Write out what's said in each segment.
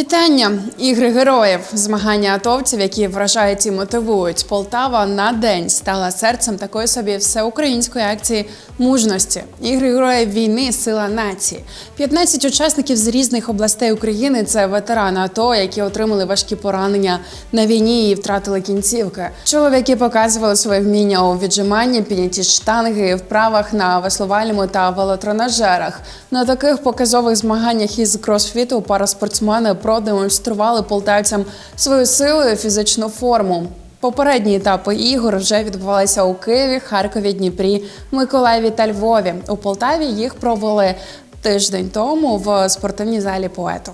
Вітання! Ігри героїв, змагання атовців, які вражають і мотивують. Полтава на день стала серцем такої собі всеукраїнської акції мужності. Ігри героїв війни сила нації. 15 учасників з різних областей України це ветерани АТО, які отримали важкі поранення на війні і втратили кінцівки. Чоловіки показували своє вміння у віджиманні, підняті штанги, вправах на веслувальному та велотренажерах. На таких показових змаганнях із кросфіту параспортсмени продемонстрували полтавцям свою силу і фізичну форму. Попередні етапи ігор вже відбувалися у Києві, Харкові, Дніпрі, Миколаєві та Львові. У Полтаві їх провели тиждень тому в спортивній залі поету.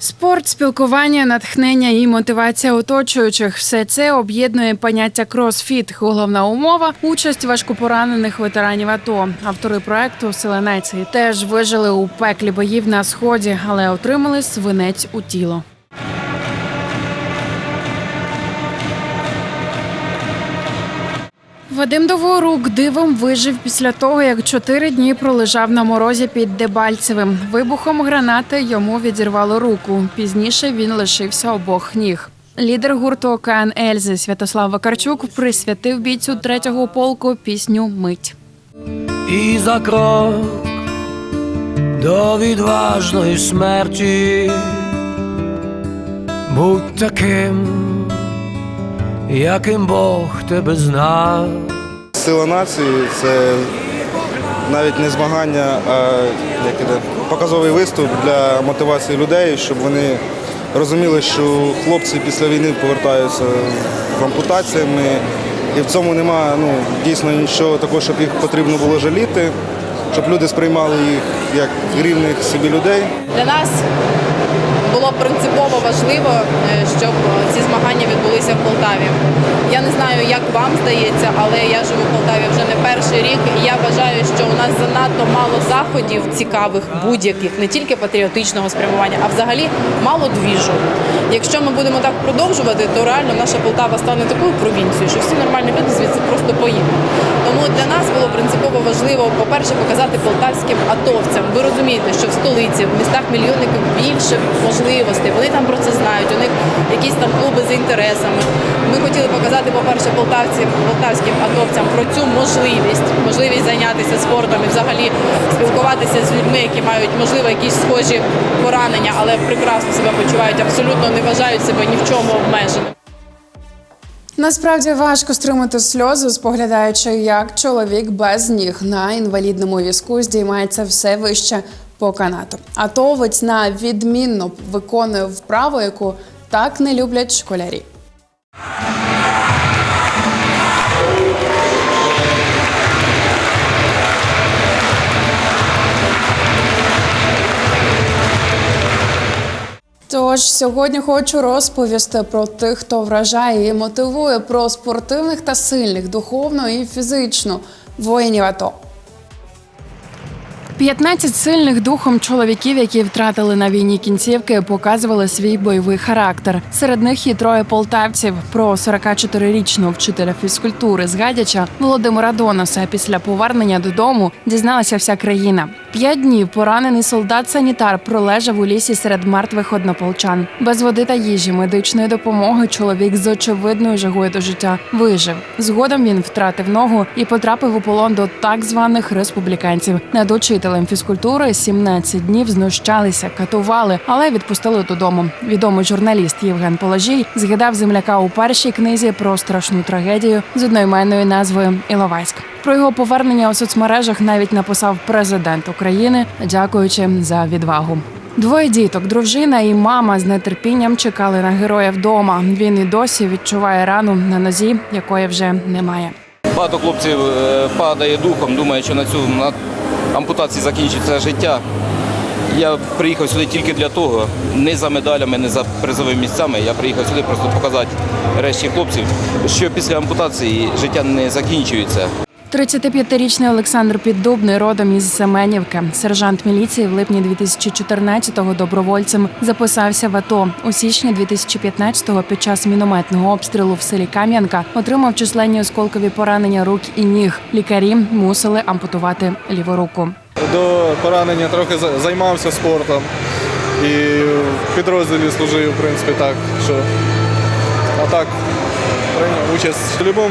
Спорт, спілкування, натхнення і мотивація оточуючих все це об'єднує поняття кросфіт. Головна умова участь важкопоранених ветеранів АТО. Автори проекту Селенець теж вижили у пеклі боїв на сході, але отримали свинець у тіло. Вадим Довгорук дивом вижив після того, як чотири дні пролежав на морозі під Дебальцевим. Вибухом гранати йому відірвало руку. Пізніше він лишився обох ніг. Лідер гурту ОКН Ельзи Святослав Вакарчук присвятив бійцю третього полку пісню Мить. і за крок до відважної смерті. Будь таким, яким Бог тебе знав. Сила нації це навіть не змагання, а як іде, показовий виступ для мотивації людей, щоб вони розуміли, що хлопці після війни повертаються з ампутаціями. І в цьому нема ну, дійсно нічого такого, щоб їх потрібно було жаліти, щоб люди сприймали їх як рівних собі людей. Для нас було принципово важливо, е, щоб ці змагання відбулися в Полтаві. Я не знаю, як вам здається, але я живу в Полтаві вже не перший рік. І я вважаю, що у нас занадто мало заходів цікавих, будь-яких, не тільки патріотичного спрямування, а взагалі мало двіжу. Якщо ми будемо так продовжувати, то реально наша Полтава стане такою провінцією, що всі нормальні люди звідси просто поїдуть. Тому для нас було принципово важливо, по-перше, показати полтавським атовцям. Ви розумієте, що в столиці, в містах мільйонників більше можливостей. Вони там про це знають. У них якісь там клуби за інтересами. Ми хотіли показати, по-перше, полтавцям, полтавським атовцям про цю можливість, можливість зайнятися спортом і взагалі спілкуватися з людьми, які мають можливо якісь схожі поранення, але прекрасно себе почувають, абсолютно не вважають себе ні в чому обмеженими. Насправді важко стримати сльози, споглядаючи, як чоловік без ніг на інвалідному візку здіймається все вище по канату. Атовець на відмінно виконує вправу, яку так не люблять школярі. Тож сьогодні хочу розповісти про тих, хто вражає і мотивує про спортивних та сильних духовно і фізично воїнів АТО. 15 сильних духом чоловіків, які втратили на війні кінцівки, показували свій бойовий характер. Серед них і троє полтавців. Про 44-річного вчителя фізкультури з Гадяча Володимира Доноса після повернення додому дізналася вся країна. П'ять днів поранений солдат-санітар пролежав у лісі серед мертвих однополчан. Без води та їжі, медичної допомоги чоловік з очевидною жагою до життя вижив. Згодом він втратив ногу і потрапив у полон до так званих республіканців. Над учителем фізкультури 17 днів знущалися, катували, але відпустили додому. Відомий журналіст Євген Положій згадав земляка у першій книзі про страшну трагедію з одноіменною назвою Іловайськ. Про його повернення у соцмережах навіть написав президент України, дякуючи за відвагу. Двоє діток, дружина і мама з нетерпінням чекали на героя вдома. Він і досі відчуває рану на нозі, якої вже немає. Багато хлопців е, падає духом, думає, що на цю на ампутації закінчиться життя. Я приїхав сюди тільки для того, не за медалями, не за призовими місцями. Я приїхав сюди просто показати решті хлопців, що після ампутації життя не закінчується. 35-річний Олександр Піддубний родом із Семенівки. Сержант міліції в липні 2014-го добровольцем записався в АТО. У січні 2015-го під час мінометного обстрілу в селі Кам'янка отримав численні осколкові поранення рук і ніг. Лікарі мусили ампутувати ліву руку. До поранення трохи за- займався спортом. і в підрозділі служив, в принципі, так. Що. А так, прийняв участь. В будь-якому,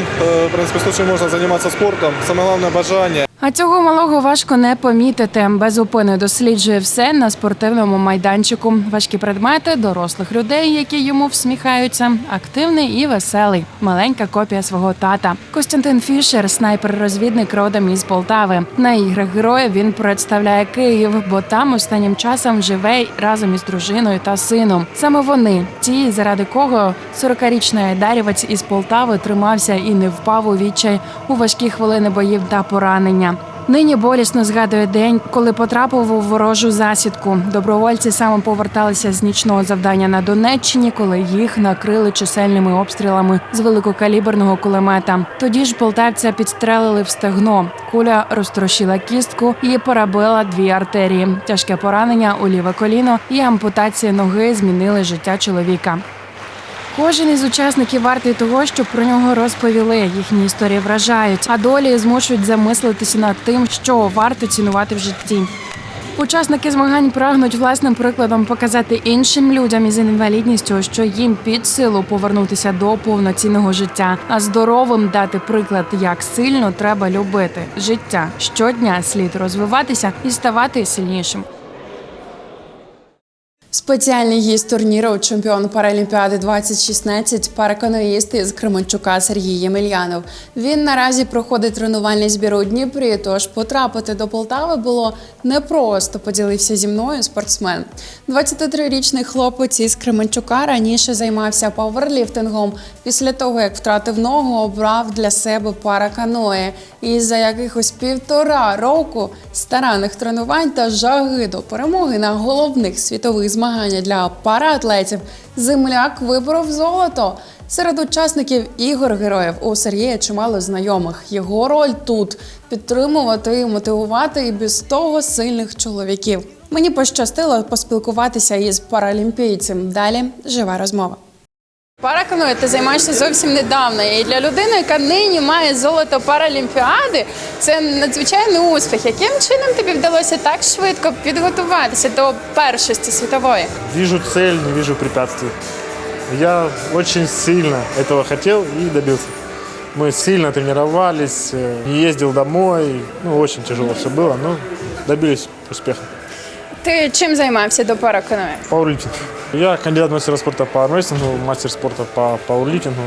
в принципі, случае можна займатися спортом. Саме головне бажання. А цього малого важко не помітити. Безупинно досліджує все на спортивному майданчику. Важкі предмети, дорослих людей, які йому всміхаються, активний і веселий. Маленька копія свого тата. Костянтин Фішер, снайпер-розвідник родом із Полтави. На іграх героїв він представляє Київ, бо там останнім часом живе разом із дружиною та сином. Саме вони, ті, заради кого 40-річний айдарівець із Полтави тримався і не впав у відчай у важкі хвилини боїв та поранення. Нині болісно згадує день, коли потрапив у ворожу засідку. Добровольці саме поверталися з нічного завдання на Донеччині, коли їх накрили чисельними обстрілами з великокаліберного кулемета. Тоді ж полтавця підстрелили в стегно. Куля розтрощила кістку і перебила дві артерії. Тяжке поранення у ліве коліно і ампутація ноги змінили життя чоловіка. Кожен із учасників вартий того, щоб про нього розповіли. Їхні історії вражають, а долі змушують замислитися над тим, що варто цінувати в житті. Учасники змагань прагнуть власним прикладом показати іншим людям із інвалідністю, що їм під силу повернутися до повноцінного життя, а здоровим дати приклад, як сильно треба любити життя. Щодня слід розвиватися і ставати сильнішим. Спеціальний гість турніру, чемпіон Паралімпіади 2016, параканоїст із Кременчука Сергій Ємельянов. Він наразі проходить тренувальний збір у Дніпрі. Тож потрапити до Полтави було непросто. Поділився зі мною спортсмен. 23-річний хлопець із Кременчука раніше займався пауерліфтингом. Після того, як втратив ногу, обрав для себе параканої. І за якихось півтора року старанних тренувань та жаги до перемоги на головних світових змаганнях для параатлетів земляк виборов золото. Серед учасників ігор героїв у Сергія чимало знайомих. Його роль тут підтримувати і мотивувати і без того сильних чоловіків. Мені пощастило поспілкуватися із паралімпійцем. Далі жива розмова Параканою ти займаєшся зовсім недавно. І для людини, яка нині має золото паралімпіади, це надзвичайний успіх. Яким чином тобі вдалося так швидко підготуватися до першості світової? Вижу цель, не вижу препятствий. Я очень сильно этого хотел и добился. Мы сильно тренировались, э, не ездил домой. Ну, очень тяжело все было, но добились успеха. Ти чим займався до параканою? Пауэрлифтинг. Я кандидат мастера спорта по армрестлингу, мастер спорта по пауэрлифтингу,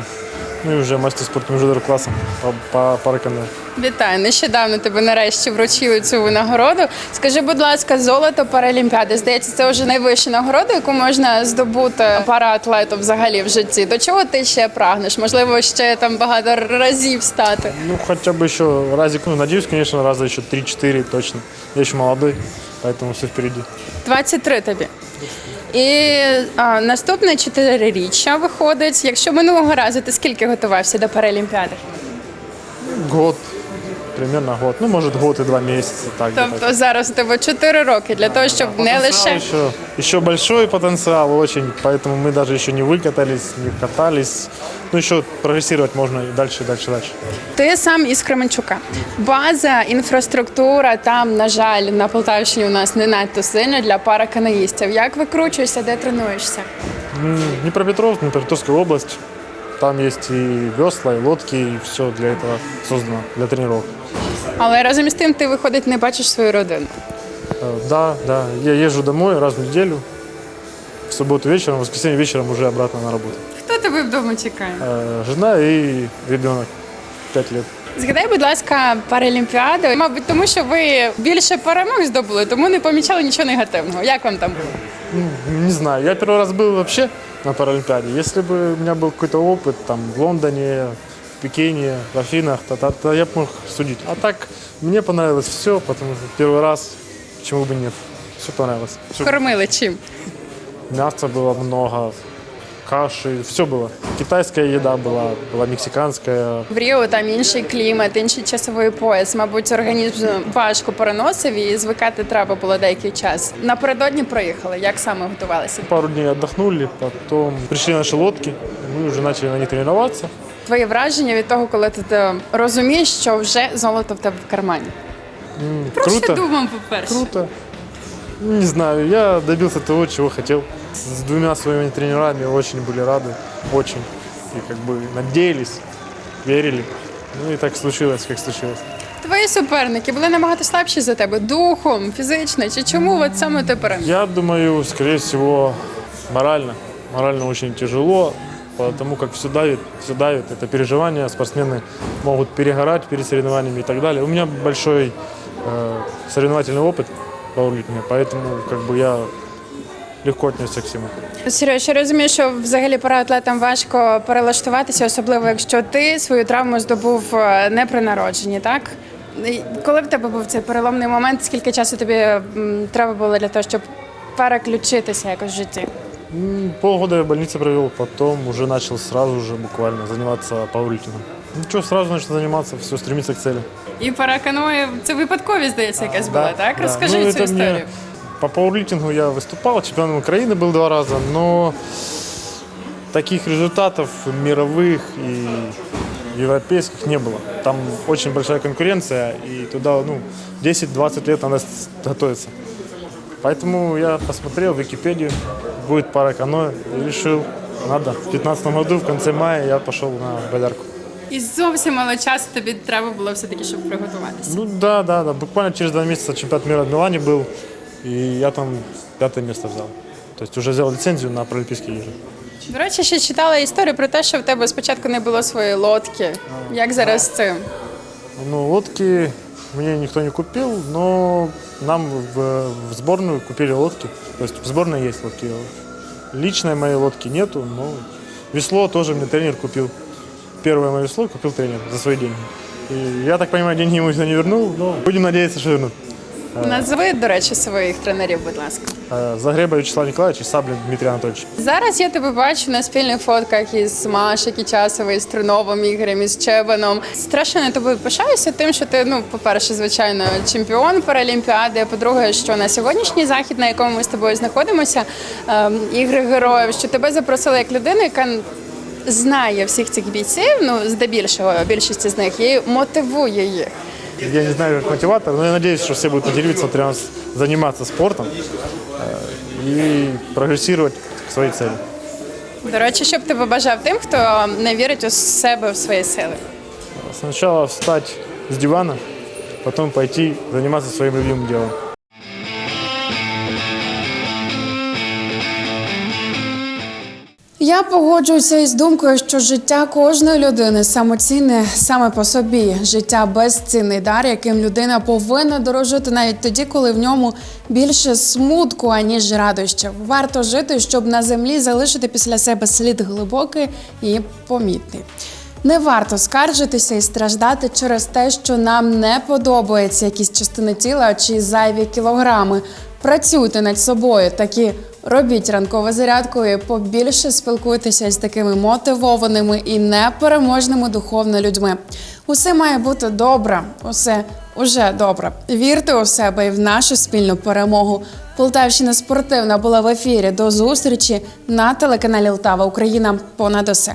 ну и уже мастер спорта международного класса по, по паракану. Вітаю, нещодавно тебе нарешті вручили цю винагороду. Скажи, будь ласка, золото паралімпіади. Здається, це вже найвища нагорода, яку можна здобути параатлету взагалі в житті. До чого ти ще прагнеш? Можливо, ще там багато разів стати. Ну, хотя бы еще разик, ну, надеюсь, конечно, раза еще 3-4 точно. Я еще молодой, поэтому все впереди. 23 тобі. І а, наступне чотириріччя виходить. Якщо минулого разу ти скільки готувався до Паралімпіади? Год, примерно год. Ну, может, год и два месяца. Так, где-то. Тобто зараз у тебе 4 роки для того, щоб не лише Еще, еще большой потенциал очень, поэтому мы даже еще не выкатались, не катались. Ну, еще прогрессировать можно и дальше, дальше, дальше. Ти сам із Кременчука. База, інфраструктура там, на жаль, на Полтавщині у нас не надто сильна для параканоїстів. Як викручуєшся, де тренуєшся? М, Днепропетровск, Днепропетровская область. Там есть и весла, и лодки, и все для этого создано, для тренировок. Але разом із тим ти виходить, не бачиш свою родину. Э, Да, да, я езжу домой раз в неделю. В субботу вечером, в воскресенье вечером уже обратно на работу. Хто тебе вдома чекає? Э, Жена и ребенок 5 лет. Згадай, будь ласка, Паралімпіаду. Мабуть, тому що ви більше перемог здобули, тому не помічали нічого негативного. Як вам там було? Ну, Не знаю, я первый раз был вообще на Паралимпиаде. Если бы у меня был какой-то опыт там в Лондоне, в Пекине, в Афинах, то, то- то я бы мог судить. А так мне понравилось все, потому что первый раз, почему бы нет. Все понравилось. Всё. Кормили чим? Мяса было много, каши, все было. Китайская еда была, была мексиканская. В Ріо там інший клімат, інший часовий пояс. Мабуть, організм важко переносив і звикати треба було деякий час. Напередодні проїхали. Як саме готувалися? Пару дней отдохнули, потом пришли наши лодки, мы уже начали на них тренироваться. Твої враження від того, коли ти е, розумієш, що вже золото в тебе в кармані. М, Про Круто. що думав, по-перше? Круто. Не знаю, я добился того, чего хотел. С двумя своими тренерами очень были рады, очень. И как бы надеялись, верили. Ну и так случилось, как случилось. Твої суперники були набагато слабші за тебе духом, фізично. Чи чому от саме ти переміг? Я думаю, скорее всего, морально. Морально очень тяжело, потому как все давит, все давит. Это переживания, спортсмены могут перегорать перед соревнованиями и так далее. У меня большой э, соревновательный опыт пауэрлифтинга, поэтому как бы я легко отнесся к всему. Сереж, я розумію, що взагалі параатлетам важко перелаштуватися, особливо якщо ти свою травму здобув е, не при народженні, так? І Коли в тебе був цей переломний момент, скільки часу тобі м, треба було для того, щоб переключитися якось в житті? М, Полгода я в больнице провел, потом уже начал сразу же буквально заниматься пауэрлифтингом. Ну что, сразу начал заниматься, все, стремиться к цели. І параканоє це випадковість, здається, якась була, так? да. Розкажи Ну, цю это історію. мне- По пауэрлифтингу я выступал, чемпионом Украины был два раза, но таких результатов мировых и европейских не было. Там очень большая конкуренция, и туда ну, 10-20 лет надо с- готовиться. Поэтому я посмотрел Википедию, будет пара каноэ, и решил, надо. В 2015 году, в конце мая, я пошел на болярку. І зовсім мало часу тобі треба було все-таки, щоб приготуватися. Ну да, да, да. Буквально через два месяца чемпионат мира в Милане был, и я там пятое место взял. То есть уже взял лицензию на Паралимпийские игры. До речі, ще читала історію про те, що в тебе спочатку не було своєї лодки. Як зараз з цим? Ну, лодки мне никто не купил, но нам в, в сборную купили лодки. То есть в сборной есть лодки. Личной моей лодки нету, но весло тоже мне тренер купил. Первое мое весло купил тренер за свои деньги. И я так понимаю, деньги ему не вернул, но будем надеяться, что вернут. Назви, до речі, своїх тренерів, будь ласка. Э, Загреба Вячеслав Николаевич и Саблин Дмитрий Анатольевич. Зараз я тебе бачу на спільних фотках із Маші Кічасовою, з Труновим Ігорем, із Чебаном. Страшенно тобою пишаюся тим, що ти, ну, по-перше, звичайно, чемпіон Паралімпіади. а По-друге, що на сьогоднішній захід, на якому ми з тобою знаходимося, ем, ігри героїв, що тебе запросили як людину, яка знає всіх цих бійців, ну здебільшого більшість з них і мотивує їх. Я не знаю, как мотиватор, но я надеюсь, что все будут мотивироваться нас заниматься спортом э, и прогрессировать к своей цели. До речі, що б ти побажав тим, хто не вірить у себе в свої сили? Сначала встать с дивана, потом пойти заниматься своим любимым делом. Я погоджуюся із думкою, що життя кожної людини самоцінне саме по собі. Життя безцінний дар, яким людина повинна дорожити навіть тоді, коли в ньому більше смутку, аніж радощів. Варто жити, щоб на землі залишити після себе слід глибокий і помітний. Не варто скаржитися і страждати через те, що нам не подобається якісь частини тіла чи зайві кілограми. Працюйте над собою, такі робіть ранкову зарядку і побільше спілкуйтеся з такими мотивованими і непереможними духовно людьми. Усе має бути добре, усе уже добре. Вірте у себе і в нашу спільну перемогу. Полтавщина спортивна була в ефірі. До зустрічі на телеканалі Лтава Україна. Понад усе.